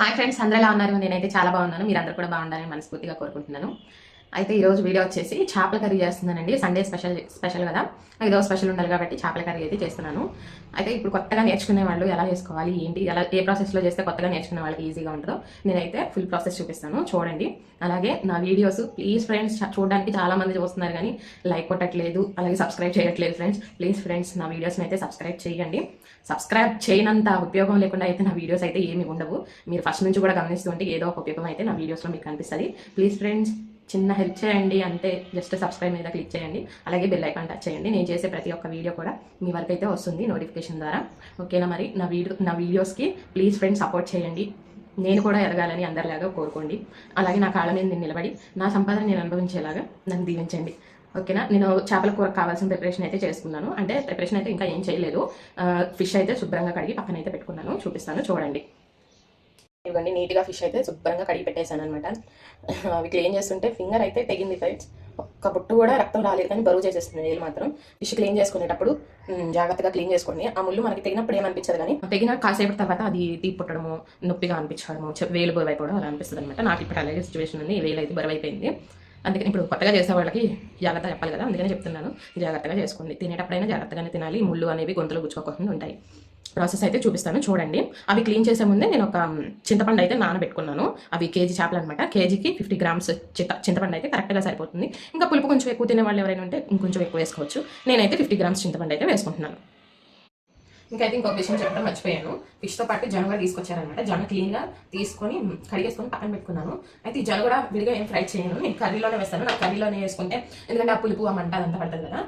Hi friends అందరూ ఎలా ఉన్నారు? నేనైతే చాలా బాగున్నాను. మీరు అందరూ కూడా బాగుండాలని మనస్ఫూర్తిగా కోరుకుంటున్నాను. అయితే ఈరోజు వీడియో వచ్చేసి చేపల కర్రీ చేస్తున్నానండి. సండే స్పెషల్ స్పెషల్ కదా. ఏదో స్పెషల్ ఉండాలి కాబట్టి చేపల కర్రీ అయితే చేస్తున్నాను. అయితే ఇప్పుడు కొత్తగా నేర్చుకునే వాళ్ళు ఎలా చేసుకోవాలి ఏంటి ఎలా ఏ ప్రాసెస్లో చేస్తే కొత్తగా నేర్చుకునే వాళ్ళకి ఈజీగా ఉంటుందో నేనైతే ఫుల్ ప్రాసెస్ చూపిస్తాను. చూడండి. అలాగే నా వీడియోస్ ప్లీజ్ ఫ్రెండ్స్ చూడడానికి చాలామంది చూస్తున్నారు కానీ లైక్ కొట్టట్లేదు అలాగే సబ్స్క్రైబ్ చేయట్లేదు ఫ్రెండ్స్ ప్లీజ్ ఫ్రెండ్స్ నా వీడియోస్ని అయితే సబ్స్క్రైబ్ చేయండి. సబ్స్క్రైబ్ చేయనంత ఉపయోగం లేకుండా అయితే నా వీడియోస్ అయితే ఏమి ఉండవు. మీరు ఫస్ట్ నుంచి కూడా గమనిస్తుంటే ఏదో ఒక ఉపయోగం అయితే నా వీడియోస్లో మీకు కనిపిస్తుంది. ప్లీజ్ ఫ్రెండ్స్ చిన్న హెల్ప్ చేయండి అంటే జస్ట్ సబ్స్క్రైబ్ మీద క్లిక్ చేయండి. అలాగే బెల్ ఐకాన్ టచ్ చేయండి. నేను చేసే ప్రతి ఒక్క వీడియో కూడా మీ వరకు అయితే వస్తుంది నోటిఫికేషన్ ద్వారా. ఓకేనా మరి? నా వీడియో నా వీడియోస్కి ప్లీజ్ ఫ్రెండ్స్ సపోర్ట్ చేయండి. నేను కూడా ఎదగాలని అందరిలాగా కోరుకోండి. అలాగే నా కాళ్ళ మీద నేను నిలబడి నా సంపాదన నేను అనుభవించేలాగా నన్ను దీవించండి. ఓకేనా? నేను చేపల కూర కావాల్సిన ప్రిపరేషన్ అయితే చేసుకున్నాను అంటే ప్రిపరేషన్ అయితే ఇంకా ఏం చేయలేదు. ఫిష్ అయితే శుభ్రంగా కడిగి పక్కన అయితే పెట్టుకున్నాను. చూపిస్తాను. చూడండి. ఇవ్వండి నీట్గా ఫిష్ అయితే శుభ్రంగా కడిగి పెట్టేశాను అనమాట అవి క్లీన్ చేస్తుంటే ఫింగర్ అయితే తెగింది ఫ్రెండ్స్ ఒక్క బొట్టు కూడా రక్తం రాలేదు కానీ బరువు చేసేస్తుంది వేలు మాత్రం. ఫిష్ క్లీన్ చేసుకునేటప్పుడు జాగ్రత్తగా క్లీన్ చేసుకోండి. ఆ ముళ్ళు మనకి తెగినప్పుడు ఏమనిపించదు కానీ తెగిన కాసేపు తర్వాత అది తీ పుట్టడము నొప్పిగా అనిపించడము వేలు బరువు అయిపోవడం అలా అనిపిస్తుంది అనమాట నాకు ఇప్పుడు అలాగే సిచ్యువేషన్ ఉంది. వేలు అయితే బరువు అయిపోయింది. అందుకని ఇప్పుడు కొత్తగా చేసే వాళ్ళకి జాగ్రత్త చెప్పాలి కదా. అందుకనే చెప్తున్నాను. జాగ్రత్తగా చేసుకోండి. తినేటప్పుడైనా జాగ్రత్తగానే తినాలి. ముళ్ళు అనేవి గొంతులు గుచ్చుకోకుండా ఉంటాయి. ప్రాసెస్ అయితే చూపిస్తాను. చూడండి. అవి క్లీన్ చేసే ముందే నేను ఒక చింతపండు అయితే నానబెట్టుకున్నాను. అవి కేజీ చేపలు అనమాట కేజీకి ఫిఫ్టీ గ్రామ్స్ చింత చింతపండు అయితే కరెక్ట్గా సరిపోతుంది. ఇంకా పులుపు కొంచెం ఎక్కువ తినే వాళ్ళు ఎవరైనా ఉంటే ఇంకొంచెం ఎక్కువ వేసుకోవచ్చు. నేనైతే ఫిఫ్టీ గ్రామ్స్ చింతపండు అయితే వేసుకుంటున్నాను. ఇంకైతే ఇంకొక విషయం చెప్పడం మర్చిపోయాను. ఫిష్తో పాటు జన కూడా తీసుకొచ్చారనమాట. జన క్లీన్గా తీసుకొని కడిగేసుకొని పక్కన పెట్టుకున్నాను. అయితే ఈ జన కూడా విడిగా ఏం ఫ్రై చేయను. నేను కర్రీలోనే వేస్తాను. నాకు కర్రీలోనే వేసుకుంటే ఎందుకంటే ఆ పులుపు ఆ మంట అదంతా పడుతుంది కదా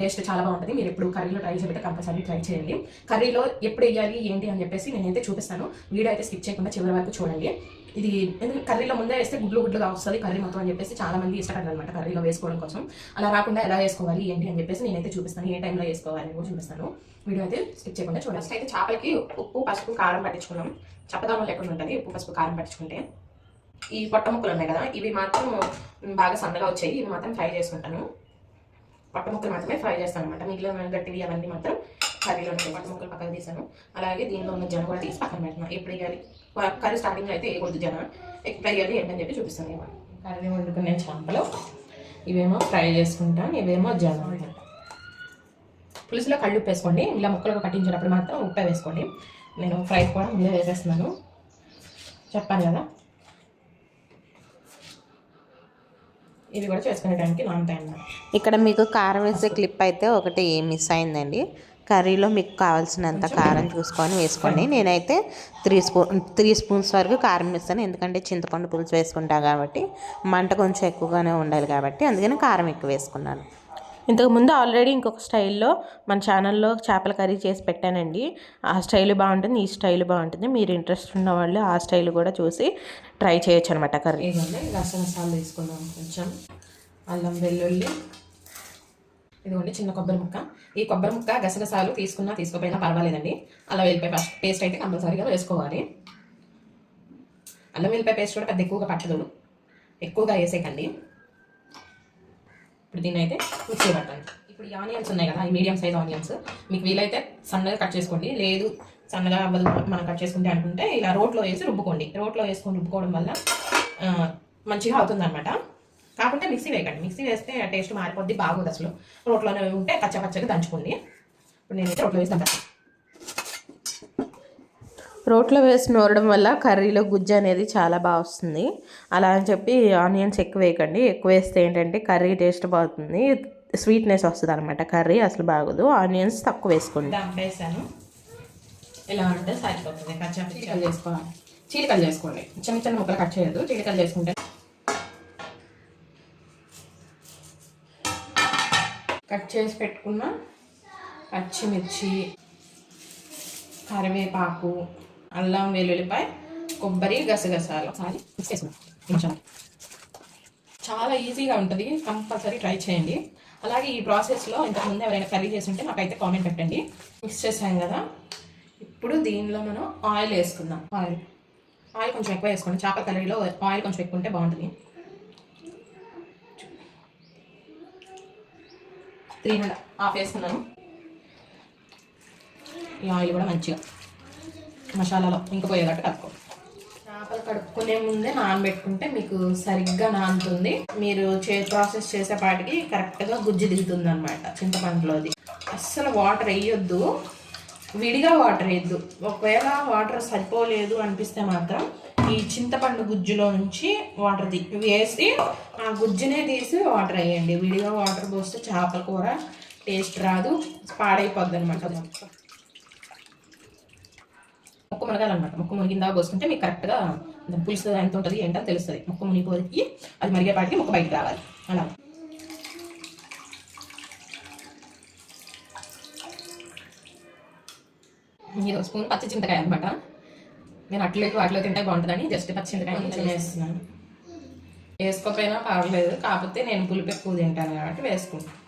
టేస్ట్ చాలా బాగుంటుంది. మీరు ఎప్పుడు కర్రీలో ట్రై చేయబట్టి కంపల్సరీ ట్రై చేయండి. కర్రీలో ఎప్పుడు వేయాలి ఏంటి అని చెప్పేసి నేనైతే చూపిస్తాను. వీడియో అయితే స్కిప్ చేయకుండా చివరి వరకు చూడండి. ఇది ఎందుకంటే కర్రీలో ముందే వేస్తే గుడ్లు గుడ్లుగా వస్తుంది కర్రీ మొత్తం అని చెప్పేసి చాలా మంది ఇష్టపడరు అనమాట కర్రీలో వేసుకోవడం కోసం. అలా రాకుండా ఎలా వేసుకోవాలి ఏంటి అని చెప్పేసి నేనైతే చూపిస్తాను. ఏ టైంలో వేసుకోవాలి అని కూడా చూపిస్తాను. వీడియో అయితే స్కిప్ చేయకుండా చూడండి. అయితే చేపలకి ఉప్పు పసుపు కారం పట్టించుకున్నాం చప్పదామం లేకుండా ఉంటుంది ఉప్పు పసుపు కారం పట్టించుకుంటే. ఈ పొట్ట ముక్కలు ఉన్నాయి కదా ఇవి మాత్రం బాగా సన్నగా వచ్చాయి. ఇవి మాత్రం ఫ్రై చేసుకుంటాను. పొట్ట ముక్కలు మాత్రమే ఫ్రై చేస్తాను అనమాట మిగిలిన గట్టివి అవన్నీ మాత్రం కర్రీలో ఉంటాయి పొట్ట ముక్కలు పక్కన తీసాను అలాగే దీనిలో ఉన్న జన కూడా తీసి పక్కన పెట్టినా ఎప్పుడు వేయాలి కర్రీ స్టార్టింగ్ అయితే వేయకూడదు జన ఎప్పుడు వేయాలి ఏంటని చెప్పి చూపిస్తాను ఇవాళ కర్రీ వండుకునే చేపలు. ఇవేమో ఫ్రై చేసుకుంటాను ఇవేమో జన పులుసులో కళ్ళు ఉప్పు వేసుకోండి ఇలా ముక్కలు కట్టించేటప్పుడు మాత్రం ఉప్పు వేసుకోండి. నేను ఫ్రై కూడా ముందే వేసేస్తున్నాను. చెప్పాను కదా. ఇవి కూడా చేసుకునేటానికి నానతాయి అన్నమాట ఇక్కడ మీకు కారం వేసే క్లిప్ అయితే ఒకటి మిస్ అయిందండి. కర్రీలో మీకు కావాల్సినంత కారం చూసుకొని వేసుకోండి నేనైతే త్రీ స్పూన్ త్రీ స్పూన్స్ వరకు కారం వేస్తాను. ఎందుకంటే చింతపండు పులుసు వేసుకుంటాం కాబట్టి మంట కొంచెం ఎక్కువగానే ఉండాలి కాబట్టి అందుకని కారం ఎక్కువ వేసుకున్నాను. ఇంతకుముందు ఆల్రెడీ ఇంకొక స్టైల్లో మన ఛానల్లో చేపల కర్రీ చేసి పెట్టానండి. ఆ స్టైల్ బాగుంటుంది ఈ స్టైల్ బాగుంటుంది. మీరు ఇంట్రెస్ట్ ఉన్న వాళ్ళు ఆ స్టైల్ కూడా చూసి ట్రై చేయొచ్చు అనమాట కర్రీ. ఇదిగోండి గసగసాలు తీసుకుందాం కొంచెం. అల్లం వెల్లుల్లి ఇదిగోండి చిన్న కొబ్బరి ముక్క. ఈ కొబ్బరి ముక్క గసగసాలు తీసుకున్నా తీసుకోపోయినా పర్వాలేదండి. అల్లం వెల్లిపాయ పేస్ట్ అయితే కంపల్సరీగా వేసుకోవాలి. అల్లం వెల్లిపాయ పేస్ట్ కూడా పెద్ద ఎక్కువగా పట్టదు. ఎక్కువగా వేసేకండి ఇప్పుడు దీన్ని అయితే మిక్సీ పట్టండి ఇప్పుడు ఈ ఆనియన్స్ ఉన్నాయి కదా ఈ మీడియం సైజ్ ఆనియన్స్. మీకు వీలైతే సన్నగా కట్ చేసుకోండి. లేదు సన్నగా అవ్వదు మనం కట్ చేసుకుంటే అనుకుంటే ఇలా రోట్లో వేసి రుబ్బుకోండి. రోట్లో వేసుకొని రుబ్బుకోవడం వల్ల మంచిగా అవుతుంది అనమాట కాకుంటే మిక్సీ వేయకండి. మిక్సీ వేస్తే ఆ టేస్ట్ మారిపోద్ది బాగోదు అసలు. రోట్లోనే ఉంటే కచ్చా పచ్చగా దంచుకోండి. ఇప్పుడు నేనైతే రోట్లో వేసి దంచుతాను రోట్లో వేసి నూరడం వల్ల కర్రీలో గుజ్జు అనేది చాలా బాగా వస్తుంది. అలా అని చెప్పి ఆనియన్స్ ఎక్కువ వేయకండి. ఎక్కువ వేస్తే ఏంటంటే కర్రీ టేస్ట్ బాగుంటుంది. స్వీట్నెస్ వస్తుంది అనమాట కర్రీ అసలు బాగోదు. ఆనియన్స్ తక్కువ వేసుకోండి. దంపేసాను ఇలా అంటే సరిపోతుంది. కచ్చా చీలికలు చేసుకోవాలి. చీలికలు చేసుకోండి. చిన్న చిన్న ముక్కలు కట్ చేయొద్దు. చీలికలు చేసుకుంటే కట్ చేసి పెట్టుకున్న పచ్చిమిర్చి కరివేపాకు అల్లం వెల్లుల్లిపాయ కొబ్బరి గసగసాలు. ఒకసారి మిక్స్ చేసుకున్నాం కొంచెం. చాలా ఈజీగా ఉంటుంది. కంపల్సరీ ట్రై చేయండి. అలాగే ఈ ప్రాసెస్లో ఇంతకుముందు ఎవరైనా కర్రీ చేసి ఉంటే నాకైతే కామెంట్ పెట్టండి. మిక్స్ చేసాం కదా. ఇప్పుడు దీనిలో మనం ఆయిల్ వేసుకుందాం. ఆయిల్. ఆయిల్ కొంచెం ఎక్కువ వేసుకోండి. చేపల కర్రీలో ఆయిల్ కొంచెం ఎక్కువ ఉంటే బాగుంటుంది. Three hundred. ఆఫ్ వేసుకున్నాను. ఈ ఆయిల్ కూడా మంచిగా. మసాలాలో ఇంకపోయేటట్టు కలుపుకోండి కడుక్కునే ముందే నానబెట్టుకుంటే మీకు సరిగ్గా నానుతుంది. మీరు చే ప్రాసెస్ చేసేపాటికి కరెక్ట్గా గుజ్జు దిగుతుంది అనమాట చింతపండులోది అస్సలు వాటర్ వేయొద్దు. విడిగా వాటర్ వేయద్దు. ఒకవేళ వాటర్ సరిపోలేదు అనిపిస్తే మాత్రం ఈ చింతపండు గుజ్జులో నుంచి వాటర్ తీ వేసి ఆ గుజ్జునే తీసి వాటర్ వేయండి. విడిగా వాటర్ పోస్తే చేపల కూర టేస్ట్ రాదు పాడైపోద్ది అనమాట ముక్క మునగాలన్నమాట ముక్క మునిగిందా పోసుకుంటే మీకు కరెక్ట్గా పులుసు ఎంత ఉంటుంది ఏంటో తెలుస్తుంది. ముక్క మునిగిపోయి అది మరిగేపాటికి ముక్క బయటకు రావాలి. అలా. ఇది స్పూన్ పచ్చి చింతకాయ అనమాట నేను అట్లా తింటే బాగుంటుందని జస్ట్ పచ్చి చింతకాయ కొంచెం వేస్తున్నాను. వేసుకోకపోయినా పర్వాలేదు కాకపోతే నేను పులుపు ఎక్కువ తింటాను కాబట్టి వేసుకుంటాను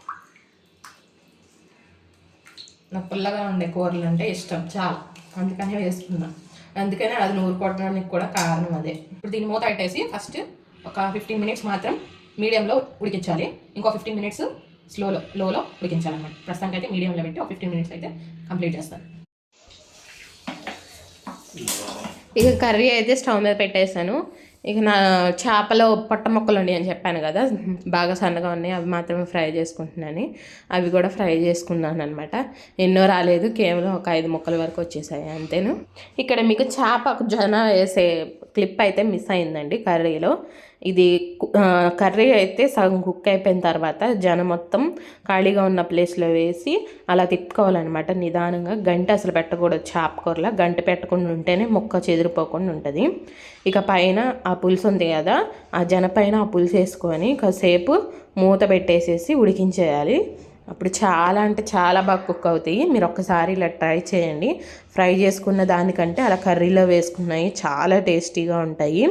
నాకు పుల్లగా ఉండే కూరలు అంటే ఇష్టం చాలా. అందుకనే వేసుకున్నా. అందుకనే అది నూరు కొట్టడానికి కూడా కారణం అదే. ఇప్పుడు దీన్ని మూత పెట్టేసి ఫస్ట్ ఒక ఫిఫ్టీన్ మినిట్స్ మాత్రం మీడియంలో ఉడికించాలి. ఇంకో ఫిఫ్టీన్ మినిట్స్ స్లోలో లోలో ఉడికించాలన్నమాట. ప్రస్తుతానికి అయితే మీడియంలో పెట్టి ఒక ఫిఫ్టీన్ మినిట్స్ అయితే కంప్లీట్ చేస్తాను. ఇక కర్రీ అయితే స్టవ్ మీద పెట్టేశాను. ఇక నా చేపలో పొట్ట మొక్కలు ఉన్నాయి అని చెప్పాను కదా బాగా సన్నగా ఉన్నాయి అవి మాత్రమే ఫ్రై చేసుకుంటున్నాను. అవి కూడా ఫ్రై చేసుకున్నాను అనమాట ఎన్నో రాలేదు కేవలం ఒక ఐదు మొక్కల వరకు వచ్చేసాయి అంతేను. ఇక్కడ మీకు చేప జొన్న వేసే క్లిప్ అయితే మిస్ అయిందండి కర్రీలో. ఇది కు- కర్రీ అయితే సగం కుక్ అయిపోయిన తర్వాత జనం మొత్తం ఖాళీగా ఉన్న ప్లేస్లో వేసి అలా తిప్పుకోవాలన్నమాట. నిదానంగా గంట అసలు పెట్టకూడదు చేప గంట పెట్టకుండా ఉంటేనే ముక్క చెదిరిపోకుండా ఉంటుంది. ఇక పైన ఆ పులుసు ఉంది కదా ఆ జన పైన ఆ పులుసు వేసుకొని కాసేపు మూత పెట్టేసేసి ఉడికించేయాలి. అప్పుడు చాలా అంటే చాలా బాగా కుక్ అవుతాయి. మీరు ఒక్కసారి ఇలా ట్రై చేయండి. ఫ్రై చేసుకున్న దానికంటే అలా కర్రీలో వేసుకున్నాయి చాలా టేస్టీగా ఉంటాయి.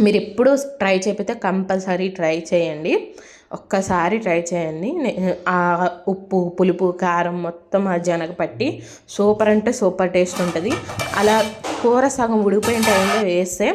మీరు ఎప్పుడూ ట్రై చేయకపోతే కంపల్సరీ ట్రై చేయండి. ఒక్కసారి ట్రై చేయండి. ఆ ఉప్పు పులుపు కారం మొత్తం ఆ జనగ పట్టి సూపర్ అంటే సూపర్ టేస్ట్ ఉంటుంది. అలా కూర సగం ఉడిపోయిన టైంలో వేస్తే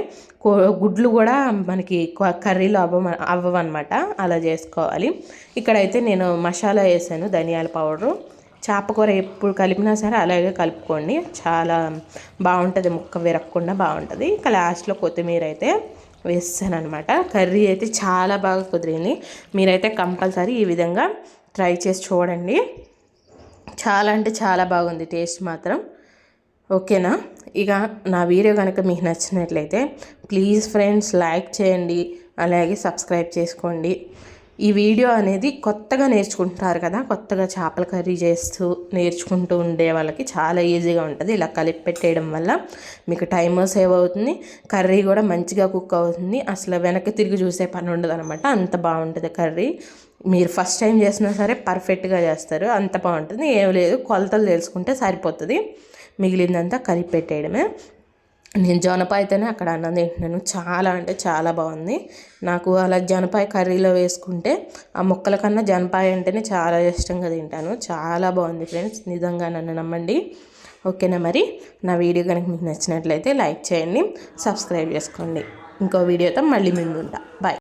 గుడ్లు కూడా మనకి క- కర్రీలో అవ్వ అవ్వవన్నమాట. అలా చేసుకోవాలి. ఇక్కడైతే నేను మసాలా వేసాను ధనియాల పౌడరు. చేప కూర ఎప్పుడు కలిపినా సరే అలాగే కలుపుకోండి. చాలా బాగుంటుంది ముక్క విరగకుండా బాగుంటుంది. ఇక లాస్ట్లో కొత్తిమీర అయితే వేస్తాను అనమాట కర్రీ అయితే చాలా బాగా కుదిరింది. మీరైతే కంపల్సరీ ఈ విధంగా ట్రై చేసి చూడండి. చాలా అంటే చాలా బాగుంది టేస్ట్ మాత్రం. ఓకేనా? ఇక నా వీడియో కనుక మీకు నచ్చినట్లయితే ప్లీజ్ ఫ్రెండ్స్ లైక్ చేయండి అలాగే సబ్స్క్రైబ్ చేసుకోండి. ఈ వీడియో అనేది కొత్తగా నేర్చుకుంటున్నారు కదా కొత్తగా చేపల కర్రీ చేస్తూ నేర్చుకుంటూ ఉండే వాళ్ళకి చాలా ఈజీగా ఉంటుంది. ఇలా కలిపి పెట్టేయడం వల్ల మీకు టైమ్ సేవ్ అవుతుంది కర్రీ కూడా మంచిగా కుక్ అవుతుంది. అసలు వెనక్కి తిరిగి చూసే పని ఉండదు అనమాట అంత బాగుంటుంది కర్రీ. మీరు ఫస్ట్ టైం చేసినా సరే పర్ఫెక్ట్గా చేస్తారు అంత బాగుంటుంది. ఏం లేదు కొలతలు తెలుసుకుంటే సరిపోతుంది. మిగిలిందంతా కలిపి పెట్టేయడమే నేను జొనపాయతోనే అక్కడ అన్నం తింటున్నాను. చాలా అంటే చాలా బాగుంది. నాకు అలా జనపాయ కర్రీలో వేసుకుంటే ఆ మొక్కల కన్నా జనపాయ అంటేనే చాలా ఇష్టంగా తింటాను. చాలా బాగుంది ఫ్రెండ్స్. నిజంగా నన్ను నమ్మండి. ఓకేనా మరి? నా వీడియో కనుక మీకు నచ్చినట్లయితే లైక్ చేయండి సబ్స్క్రైబ్ చేసుకోండి. ఇంకో వీడియోతో మళ్ళీ మిందుంటా బాయ్